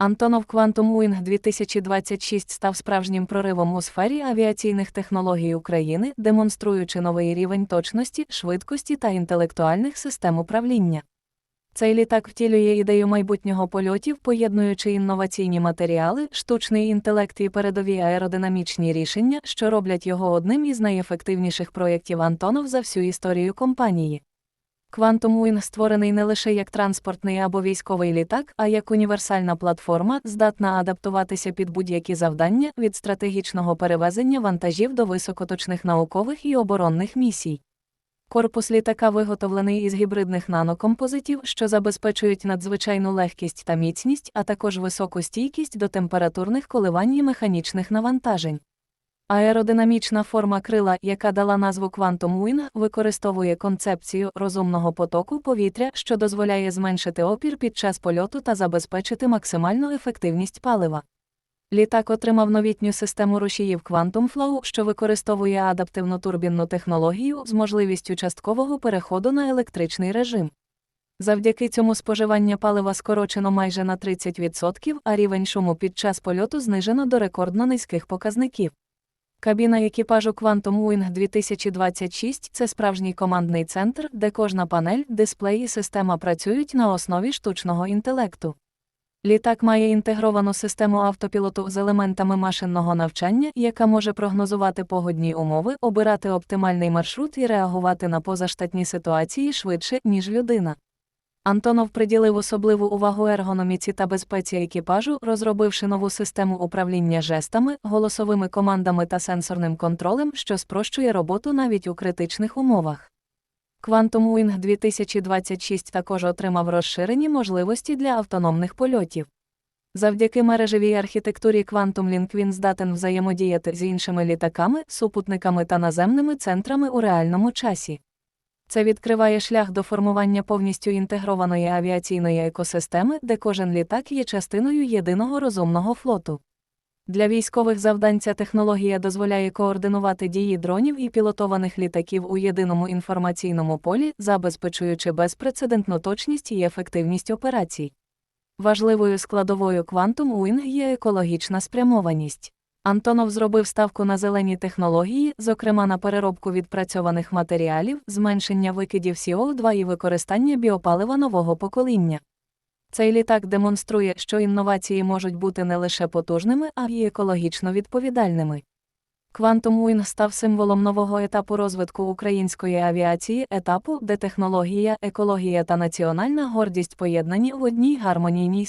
Антонов Quantum Wing 2026 став справжнім проривом у сфері авіаційних технологій України, демонструючи новий рівень точності, швидкості та інтелектуальних систем управління. Цей літак втілює ідею майбутнього польотів, поєднуючи інноваційні матеріали, штучний інтелект і передові аеродинамічні рішення, що роблять його одним із найефективніших проєктів Антонов за всю історію компанії. Quantum Wing створений не лише як транспортний або військовий літак, а як універсальна платформа, здатна адаптуватися під будь-які завдання від стратегічного перевезення вантажів до високоточних наукових і оборонних місій. Корпус літака виготовлений із гібридних нанокомпозитів, що забезпечують надзвичайну легкість та міцність, а також високу стійкість до температурних коливань і механічних навантажень. Аеродинамічна форма крила, яка дала назву Quantum Wing, використовує концепцію розумного потоку повітря, що дозволяє зменшити опір під час польоту та забезпечити максимальну ефективність палива. Літак отримав новітню систему рушіїв Quantum Flow, що використовує адаптивну турбінну технологію з можливістю часткового переходу на електричний режим. Завдяки цьому споживання палива скорочено майже на 30%, а рівень шуму під час польоту знижено до рекордно низьких показників. Кабіна екіпажу Quantum Wing 2026 це справжній командний центр, де кожна панель, дисплей і система працюють на основі штучного інтелекту. Літак має інтегровану систему автопілоту з елементами машинного навчання, яка може прогнозувати погодні умови, обирати оптимальний маршрут і реагувати на позаштатні ситуації швидше, ніж людина. Антонов приділив особливу увагу ергономіці та безпеці екіпажу, розробивши нову систему управління жестами, голосовими командами та сенсорним контролем, що спрощує роботу навіть у критичних умовах. Quantum Wing 2026 також отримав розширені можливості для автономних польотів. Завдяки мережевій архітектурі Quantum Link він здатен взаємодіяти з іншими літаками, супутниками та наземними центрами у реальному часі. Це відкриває шлях до формування повністю інтегрованої авіаційної екосистеми, де кожен літак є частиною єдиного розумного флоту. Для військових завдань ця технологія дозволяє координувати дії дронів і пілотованих літаків у єдиному інформаційному полі, забезпечуючи безпрецедентну точність і ефективність операцій. Важливою складовою Quantum Wing є екологічна спрямованість. Антонов зробив ставку на зелені технології, зокрема на переробку відпрацьованих матеріалів, зменшення викидів CO2 і використання біопалива нового покоління. Цей літак демонструє, що інновації можуть бути не лише потужними, а й екологічно відповідальними. Quantum Wing став символом нового етапу розвитку української авіації, етапу, де технологія, екологія та національна гордість поєднані в одній гармонійній